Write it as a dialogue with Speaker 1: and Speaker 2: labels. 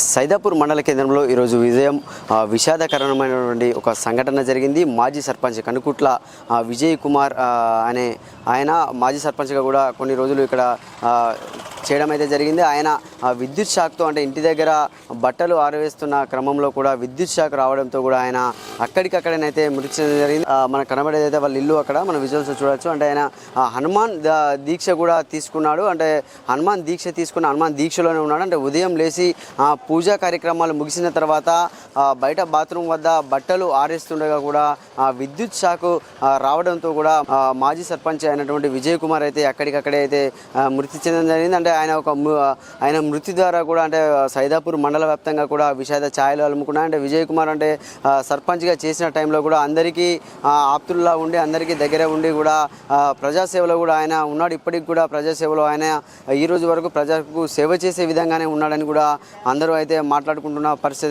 Speaker 1: సైదాపూర్ మండల కేంద్రంలో ఈరోజు విజయం విషాదకరణమైనటువంటి విషాదకరమైనటువంటి ఒక సంఘటన జరిగింది. మాజీ సర్పంచ్ కనుకుట్ల విజయ్ కుమార్ అనే ఆయన మాజీ సర్పంచ్గా కూడా కొన్ని రోజులు ఇక్కడ చేయడం అయితే జరిగింది. ఆయన విద్యుత్ షాక్తో అంటే ఇంటి దగ్గర బట్టలు ఆరవేస్తున్న క్రమంలో కూడా విద్యుత్ షాక్ రావడంతో కూడా ఆయన అక్కడికక్కడనైతే మృతి చెందడం జరిగింది. మనకు కనబడేదైతే వాళ్ళ ఇల్లు అక్కడ మనం విజువల్స్ చూడవచ్చు అంటే ఆయన హనుమాన్ దీక్ష కూడా తీసుకున్నాడు. అంటే హనుమాన్ దీక్ష తీసుకున్న హనుమాన్ దీక్షలోనే ఉన్నాడు. అంటే ఉదయం లేచి ఆ, పూజా కార్యక్రమాలు ముగిసిన తర్వాత బయట బాత్రూమ్ వద్ద బట్టలు ఆరేస్తుండగా కూడా విద్యుత్ షాక్ రావడంతో కూడా మాజీ సర్పంచ్ అయినటువంటి విజయ్ కుమార్ అయితే అక్కడికక్కడే అయితే మృతి చెందడం జరిగింది. అంటే ఆయన ఒక ఆయన మృతి ద్వారా కూడా అంటే సైదాపూర్ మండల వ్యాప్తంగా కూడా విషాద ఛాయలు అలుముకున్నాయి. అంటే విజయ్ కుమార్ అంటే సర్పంచ్గా చేసిన టైంలో కూడా అందరికీ ఆప్తుల్లా ఉండి అందరికీ దగ్గర ఉండి కూడా ప్రజాసేవలో కూడా ఆయన ఉన్నాడు. ఇప్పటికి కూడా ప్రజాసేవలో ఆయన ఈ రోజు వరకు ప్రజలకు సేవ చేసే విధంగానే ఉన్నాడని కూడా అందరూ అయితే మాట్లాడుకుంటున్న పరిస్థితి.